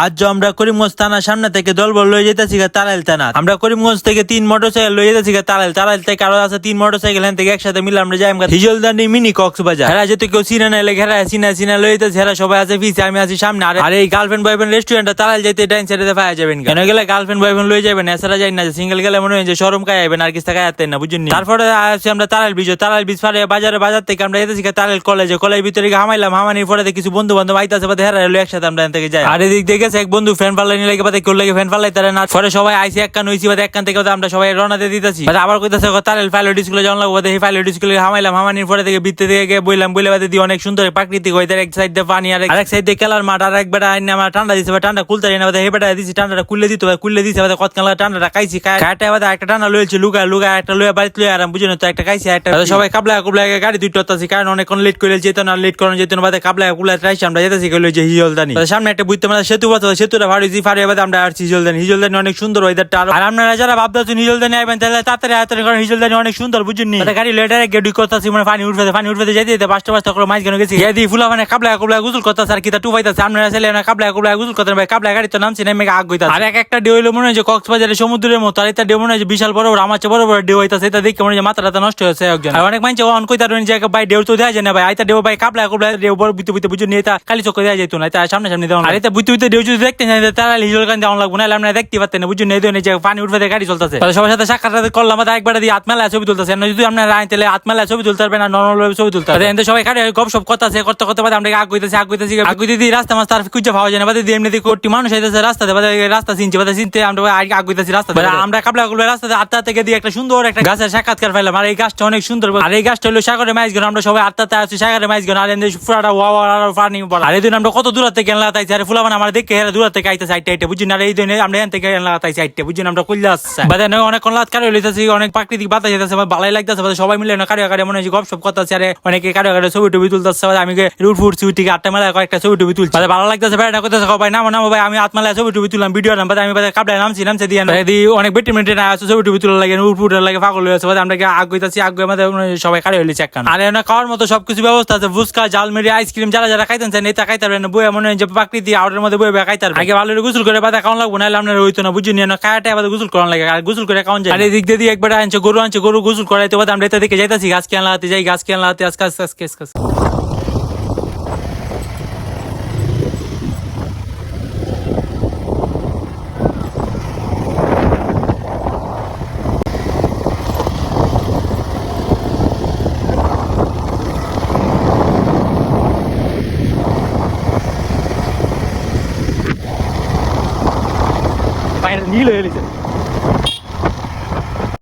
আজ যে আমরা করিমগঞ্জ থানার সামনে থেকে দলবল লয়ে যেতেছি তারাইল থানা। আমরা করিমগঞ্জ থেকে তিন মোটরসাইকেল লয়ে যেতেছি তারাইল তালাইল। থেকে আরও আছে তিন মোটরসাইকেল, এখান থেকে একসাথে মিলে আমরা যাই আমরা হিজলদানি মিনি কক্সবাজার। হেরা যেতে কেউ চিনে না, এলে ঘেরা চিনা চিনা লয়ে যেতেছি হেরা সবাই আছে পিছে, আমি আছি সামনে। আর এই গার্লফ্রেন্ড বয়ফ্রেন্ড রেস্টুরেন্টটা তারাইল যেতে ডাইন সাইডে পাওয়া যাবেন কেন গেলে গার্লফ্রেন্ড বয়ফ্রেন্ড লয়ে যাবেন, এছাড়া যাই না সিঙ্গেল গেলে মনে হয় যে শরম খাই যাবেন আর কিছু টাকা আতেন না বুঝুন তারপরে আসছি আমরা তারাইল ব্রিজ তারাইল ব্রিজ পারে বাজারে, বাজার থেকে আমরা যেতেছি তারাইল কলেজে কলেজের ভিতরে হামাইলাম, হামানির পরে কিছু বন্ধু বান্ধব আইতাছে হেরা একসাথে আমরা এখান থেকে যাই। আর এদিক থেকে গেছে, এক বন্ধু ফ্যান পাল্লাই নিয়ে লেগে কেউ লেগে ফ্যান পাল্লাই তারা না পরে সবাই আইসি এক কান হইছি বাদে এক কান থেকে আমরা সবাই রওনা দিয়ে দিতেছি। আবার কইতাছে তারাইল ফাইল স্কুলে যাওয়া লাগবে। ফাইল স্কুলে হামাইলাম, হামানির পরে থেকে বিত্তে থেকে বইলাম, বইলে বাদে দিয়ে অনেক সুন্দর প্রাকৃতিক ওয়েদার এক সাইড দিয়ে পানি আর এক সাইড দিয়ে খেলার মাঠ আর এক বেটা আইনে আমার ঠান্ডা দিছে ঠান্ডা কুলতে না বাদে হে বেটা দিছি, ঠান্ডাটা দিতে বাদে কুললে দিছে বাদে কত কালা ঠান্ডাটা খাইছি খাইটা বাদে একটা ঠান্ডা লইছে লুগা লুগা একটা লইয়া বাড়িতে লইয়া আরাম বুঝুন তো, একটা খাইছি একটা সবাই কাবলা কুবলা গাড়ি দুইটা তাছি কারণ অনেকক্ষণ লেট করে যেত না লেট করানো যেত না বাদে কাবলা কুবলা ট্রাইছি আমরা যেতেছি কইলো যে হিজলদানি। বাদে সামনে একটা বুঝতে মানে সেতু পথ সেতুটা ফাড়িছি ফাড়িয়ে বাদে আমরা আসছি হিজলদানি। হিজলদানি অনেক সুন্দর ওয়েদারটা। আর আপনারা যারা ভাবতেছেন হিজলদানি আইবেন তাহলে তাড়াতাড়ি তাড়াতাড়ি কারণ হিজলদানি অনেক সুন্দর বুঝুননি বাদে গাড়ি লেটার গেডি করতেছি মানে পানি উঠবে পানি উঠবে যেতে যেতে পাঁচটা পাঁচটা করে মাছ কেন গেছি? এদি ফুলা মানে কাবলা কুবলা গুজল করতেছে আর কিতা টু পাইতেছে আপনারা ছেলে না কাবলা কুবলা গুজল করতেন ভাই কাবলা গাড়ি তো নামছি নেমে আগ গইতাছে আর এক একটা ডেউ হইল মনে হয় যে কক্সবাজারের সমুদ্রের মতো আর এটা ডেউ মনে হয় বিশাল বড় বড় আমার বড় বড় ডেউ হইতাছে এটা দেখে মনে হয় যে মাথাটা নষ্ট হয়েছে একজন। আর অনেক মানুষ অন কইতা রইন যে ভাই ডেউ তো দেয়া যায় না ভাই আইতা ডেউ ভাই কাবলা কুবলা ডেউ বড় বুঝতে বুঝতে বুঝুন এটা খালি চোখ দেয়া যেত না এটা সামনে সামনে দেওয়া আর এটা বুঝতে বুঝতে ডেউ যদি দেখতে না তারা হিজল কান দেওয়া লাগবে না আমরা দেখতে না বুঝুন এই ধরনের যে পানি উঠবে গাড়ি চলতেছে। তাহলে সবার সাথে সাক্ষাৎ করলাম আর একবার দিয়ে আত্মালা ছবি তুলতেছে। না যদি আপনারা আইন তাহলে আত্মালা ছবি তুলতে না নর্মাল ছবি তুলতে এতে সবাই খাড়ে গপ সব কথা আছে করতে করতে বাদে আমরা আগ হইতেছি আগ হইতেছি আগ দিয়ে রাস্তা মাছ তার খুঁজে পাওয়া যায় না। বাদে দিয়ে এমনি কোটি মানুষ আইতেছে রাস্তাতে বাদে রাস্তা চিনছে বাদে চিনতে আমরা আগ হইতেছি রাস্তা আমরা কাবলা গুলো রাস্তাতে আটটা থেকে দিয়ে একটা সুন্দর একটা গাছের সাক্ষাৎকার পাইলাম আর এই গাছটা অনেক সুন্দর আর এই গাছটা হলো সাগরে মাইজ গেলাম আমরা সবাই আটটাতে আছি সাগরে মাইজ গেলাম আর ওয়া আর পানি পড়া আর এই দিন আমরা কত দূর থেকে গেলাম আর ফুলাবান আমার দেখে হেরা দূর থেকে আইতেছে আইটে আইটে বুঝছি না আর এই দিন আমরা এখান থেকে গেলাম তাইছি আইটে বুঝছি না আমরা কইলে আসছে বাদে না অনেক লাত কারও লইতেছি অনেক প্রাকৃতিক বাতাস যেতেছে আমার ভালোই লাগতেছে বাদে সবাই মিলে না কারও কারও মনে হয় গপ সব কথা আছে আরে অনেকে কারও কারও ছবি টবি তুলতেছে বাদে আমি রুট ফুট থেকে আটটা মেলা কয়েকটা ছবি টবি তুলছি। বাদে ভালো লাগতেছে ভাই না করতেছে ভাই নামো নামো ভাই আমি আত্মালা ছবি টবি তুললাম ভিডিও নাম বাদে আমি বাদে কাপড়ে নামছি নামছে দিয়ে দি অনেক বেটি মিনিটে না আছে ছবি টবি তুলা লাগে রুট ফুট লাগে পাগল হয়ে আছে বাদে আমরা আগ হইতাছি আগ হয়ে আমাদের সবাই কারও হইলি চেক আর এখানে খাওয়ার মতো সবকিছু ব্যবস্থা আছে ফুচকা জালমেরি আইসক্রিম যারা যারা খাইতেন এটা খাইতে পারবেন বইয়া মনে হয় যে প্রাকৃতিক আউটের মধ্যে বইয়া খাইতে পারবেন আগে ভালো করে গোসল করে বাদে খাওয়ান লাগবো নাহলে আপনার হইতো না না? কায়াটা বাদে গোসল করান লাগে আর গোসল করে খাওয়ান যায় আর এদিক দিয়ে একবার আনছে গরু আনছে গরু গোসল করাইতে তো আমরা এটা দেখে যাইতাছি গাছ কেন লাগাতে যাই গাছ কেন লাগাতে আজকে আজকে আজকে আজকে। পায়ের নীল হয়ে গেছে